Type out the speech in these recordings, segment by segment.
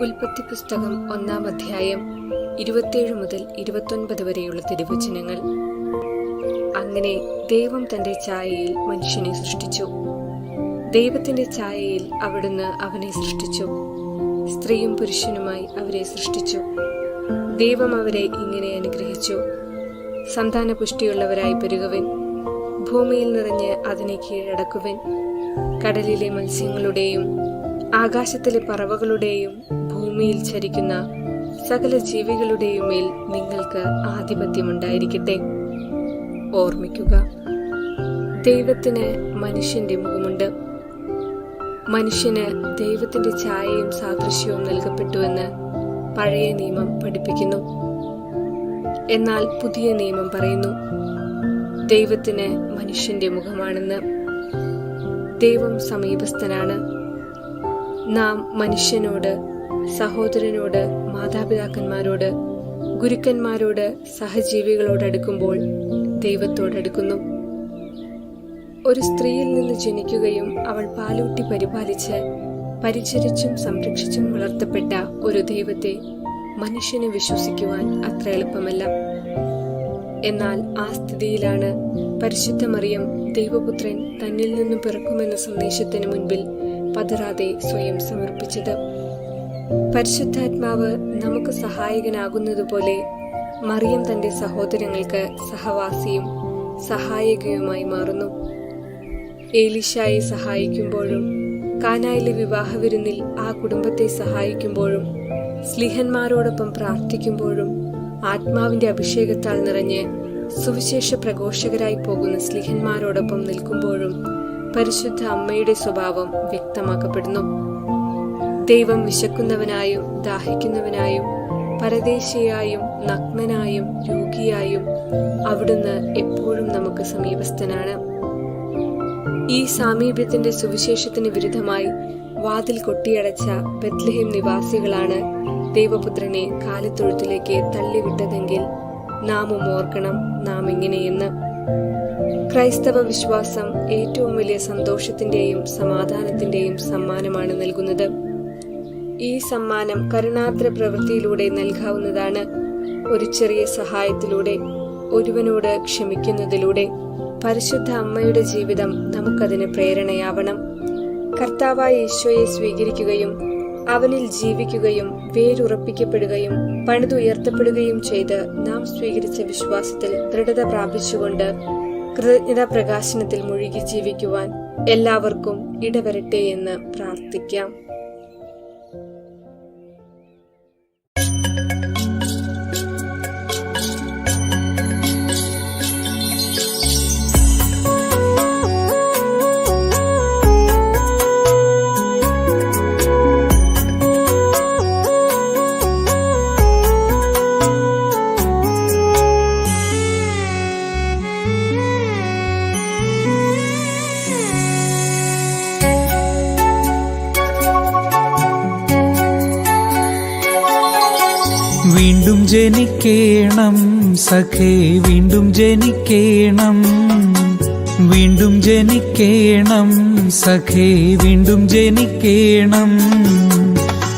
ഉൽപ്പത്തി പുസ്തകം ഒന്നാം അധ്യായം ഇരുപത്തിയേഴ് മുതൽ ഇരുപത്തൊൻപത് വരെയുള്ള തിരുവചനങ്ങൾ. അങ്ങനെ ദൈവം തന്റെ ഛായയിൽ മനുഷ്യനെ സൃഷ്ടിച്ചു. ദൈവത്തിന്റെ ഛായയിൽ അവിടുന്ന് അവനെ സൃഷ്ടിച്ചു. സ്ത്രീയും പുരുഷനുമായി അവരെ സൃഷ്ടിച്ചു. ദൈവം അവരെ ഇങ്ങനെ അനുഗ്രഹിച്ചു. സന്താന പുഷ്ടിയുള്ളവരായി പെരുകവൻ. ഭൂമിയിൽ നിറഞ്ഞ് അതിനെ കീഴടക്കുവൻ. കടലിലെ മത്സ്യങ്ങളുടെയും ആകാശത്തിലെ പറവകളുടെയും ഭൂമിയിൽ ചരിക്കുന്ന സകല ജീവികളുടെയും മേൽ നിങ്ങൾക്ക് ആധിപത്യമുണ്ടായിരിക്കട്ടെ. ഓർമ്മിക്കുക ദൈവത്തിന് മനുഷ്യന്റെ മുഖമുണ്ട്. മനുഷ്യന് ദൈവത്തിന്റെ ഛായയും സാദൃശ്യവും നൽകപ്പെട്ടുവെന്ന് പഴയ നിയമം പഠിപ്പിക്കുന്നു. എന്നാൽ പുതിയ നിയമം പറയുന്നു ദൈവത്തിന് മനുഷ്യന്റെ മുഖമാണെന്ന്. ദൈവം സമീപസ്ഥനാണ്. നാം മനുഷ്യനോട് സഹോദരനോട് മാതാപിതാക്കന്മാരോട് ഗുരുക്കന്മാരോട് സഹജീവികളോട് അടുക്കുമ്പോൾ ദൈവത്തോടടുക്കുന്നു ഒരു സ്ത്രീയിൽ നിന്ന് ജനിക്കുകയും അവൾ പാലൂട്ടി പരിപാലിച്ച് പരിചരിച്ചും സംരക്ഷിച്ചും വളർത്തപ്പെട്ട ഒരു ദൈവത്തെ മനുഷ്യന് വിശ്വസിക്കുവാൻ അത്ര എളുപ്പമല്ല. എന്നാൽ ആ സ്ഥിതിയിലാണ് പരിശുദ്ധ മറിയം ദൈവപുത്രൻ തന്നിൽ നിന്നും പിറക്കുമെന്ന സന്ദേശത്തിന് മുൻപിൽ പതറാതെ സ്വയം സമർപ്പിച്ചത്. പരിശുദ്ധാത്മാവ് നമുക്ക് സഹായകനാകുന്നതുപോലെ മറിയം തന്റെ സഹോദരങ്ങൾക്ക് സഹവാസിയും സഹായകയുമായി മാറുന്നു. ഏലിഷായെ സഹായിക്കുമ്പോഴും കാനായിലെ വിവാഹവിരുന്നിൽ ആ കുടുംബത്തെ സഹായിക്കുമ്പോഴും സ്ലിഹന്മാരോടൊപ്പം പ്രാർത്ഥിക്കുമ്പോഴും ആത്മാവിന്റെ അഭിഷേകത്താൽ നിറഞ്ഞ് സുവിശേഷ പ്രഘോഷകരായി പോകുന്ന സ്ലിഹന്മാരോടൊപ്പം നിൽക്കുമ്പോഴും പരിശുദ്ധ അമ്മയുടെ സ്വഭാവം വ്യക്തമാക്കപ്പെടുന്നു. ദൈവം വിശക്കുന്നവനായും ദാഹിക്കുന്നവനായും പരദേശിയായും നഗ്നനായും രോഗിയായും അവിടുന്ന് എപ്പോഴും നമുക്ക് സമീപസ്ഥനാണ്. ഈ സാമീപ്യത്തിന്റെ സുവിശേഷത്തിന് വിരുദ്ധമായി വാതിൽ കൊട്ടിയടച്ച ബത്ലഹേം നിവാസികളാണ് ദൈവപുത്രനെ കാലിത്തൊഴുത്തിലേക്ക് തള്ളിവിട്ടതെങ്കിൽ നാമും ഓർക്കണം നാം ഇങ്ങനെയെന്ന്. ക്രൈസ്തവ വിശ്വാസം ഏറ്റവും വലിയ സന്തോഷത്തിന്റെയും സമാധാനത്തിന്റെയും സമ്മാനമാണ് നൽകുന്നത്. ഈ സമ്മാനം കരുണാർദ്ര പ്രവൃത്തിയിലൂടെ നൽകാവുന്നതാണ്. ഒരു ചെറിയ സഹായത്തിലൂടെ ഒരുവനോട് ക്ഷമിക്കുന്നതിലൂടെ പരിശുദ്ധ അമ്മയുടെ ജീവിതം നമുക്കതിന് പ്രേരണയാവണം. കർത്താവായ ഈശോയെ സ്വീകരിക്കുകയും അവനിൽ ജീവിക്കുകയും വേരുറപ്പിക്കപ്പെടുകയും പണിതുയർത്തപ്പെടുകയും ചെയ്ത് നാം സ്വീകരിച്ച വിശ്വാസത്തിൽ ദൃഢത പ്രാപിച്ചുകൊണ്ട് കൃതജ്ഞതാ പ്രകാശനത്തിൽ മുഴുകി ജീവിക്കുവാൻ എല്ലാവർക്കും ഇടവരട്ടെ എന്ന് പ്രാർത്ഥിക്കാം. വീണ്ടും ജനിക്കേണം സഖേ വീണ്ടും ജനിക്കേണം. വീണ്ടും ജനിക്കേണം സഖേ വീണ്ടും ജനിക്കേണം.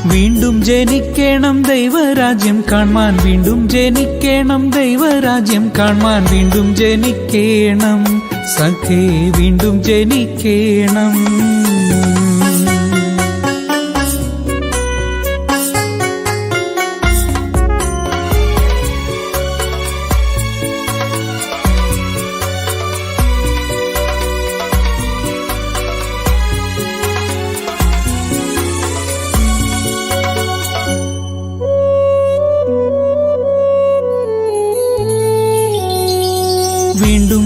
വീണ്ടും ജനിക്കേണം ദൈവരാജ്യം കാണാൻ വീണ്ടും ജനിക്കേണം ദൈവരാജ്യം കാണാൻ വീണ്ടും ജനിക്കേണം സഖേ വീണ്ടും ജനിക്കേണം.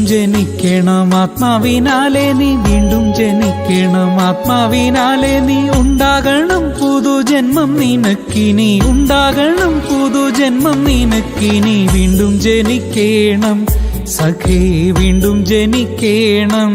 ജനിക്കണം ആത്മാവിനാലെ നീ വീണ്ടും ജനിക്കണം ആത്മാവിനാലെ നീ. ഉണ്ടാകണം പുതുജന്മം നിനക്കിനി ഉണ്ടാകണം പുതുജന്മം നിനക്കിനി വീണ്ടും ജനിക്കണം. സഖേ വീണ്ടും ജനിക്കണം.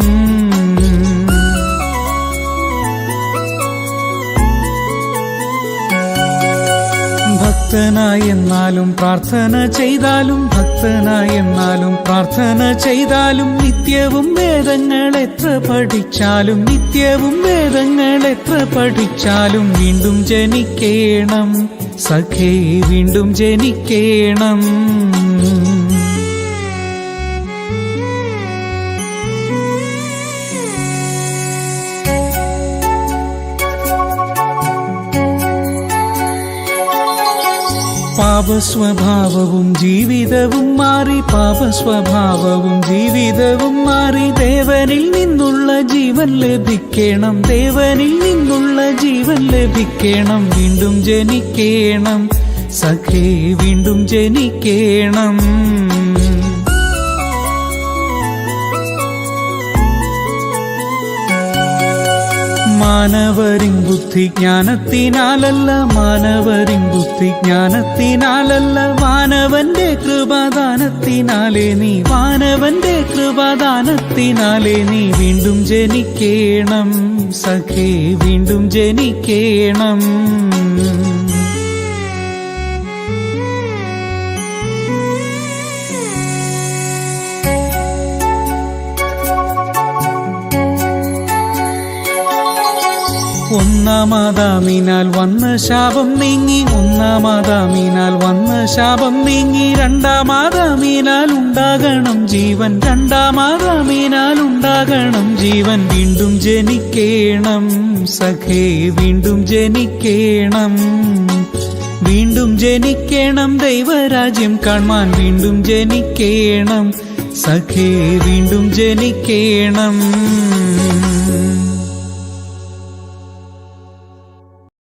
ഭക്തനായെന്നാലും പ്രാർത്ഥന ചെയ്താലും ഭക്തനായെന്നാലും പ്രാർത്ഥന ചെയ്താലും നിത്യവും വേദങ്ങൾ എത്ര പഠിച്ചാലും നിത്യവും വേദങ്ങൾ എത്ര പഠിച്ചാലും വീണ്ടും ജനിക്കേണം. സഖേ വീണ്ടും ജനിക്കേണം. പാപസ്വഭാവവും ജീവിതവും മാറി പാപസ്വഭാവവും ജീവിതവും മാറി. ദേവനിൽ നിന്നുള്ള ജീവൻ ലഭിക്കണം ദേവനിൽ നിന്നുള്ള ജീവൻ ലഭിക്കണം. വീണ്ടും ജനിക്കണം സഖേ വീണ്ടും ജനിക്കേണം. മാനവരിൻ ബുദ്ധി ജ്ഞാനത്തിനാലല്ല മാനവരിൻ ബുദ്ധി ജ്ഞാനത്തിനാലല്ല മാനവന്റെ കൃപാദാനത്തിനാലേ നീ മാനവന്റെ കൃപാദാനത്തിനാലേ നീ വീണ്ടും ജനിക്കേണം സഖേ വീണ്ടും ജനിക്കേണം. ഒന്നാമതാമിനാൽ വന്ന ശാപം നീങ്ങി ഒന്നാമതാമിനാൽ വന്ന ശാപം നീങ്ങി രണ്ടാമതാമിനാൽ ഉണ്ടാകണം ജീവൻ രണ്ടാമതാമിനാൽ ഉണ്ടാകണം ജീവൻ. വീണ്ടും ജനിക്കേണം സഖേ വീണ്ടും ജനിക്കേണം. വീണ്ടും ജനിക്കേണം ദൈവരാജ്യം കാണാൻ വീണ്ടും ജനിക്കേണം സഖേ വീണ്ടും ജനിക്കേണം.